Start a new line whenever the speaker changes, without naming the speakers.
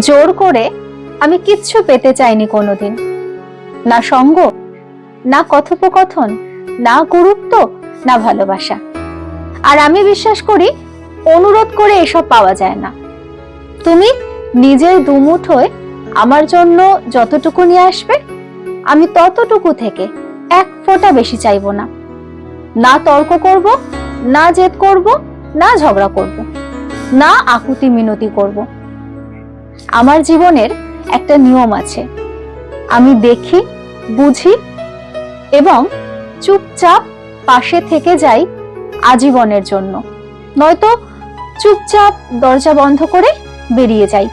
জোর করে আমি কিচ্ছু পেতে চাইনি কোনোদিন। না সঙ্গ, না কথোপকথন, না গুরুত্ব, না ভালোবাসা। আর আমি বিশ্বাস করি, অনুরোধ করে এসব পাওয়া যায় না। তুমি নিজের দুমুঠোয় আমার জন্য যতটুকু নিয়ে আসবে, আমি ততটুকু থেকে এক ফোঁটা বেশি চাইব না। না তর্ক করব, না জেদ করব, না ঝগড়া করব, না আকুতি মিনতি করব। আমার জীবনের একটা নিয়ম আছে। আমি দেখি, বুঝি এবং চুপচাপ পাশে থেকে যাই আজীবনের জন্য। নয়তো চুপচাপ দরজা বন্ধ করে বেরিয়ে যাই।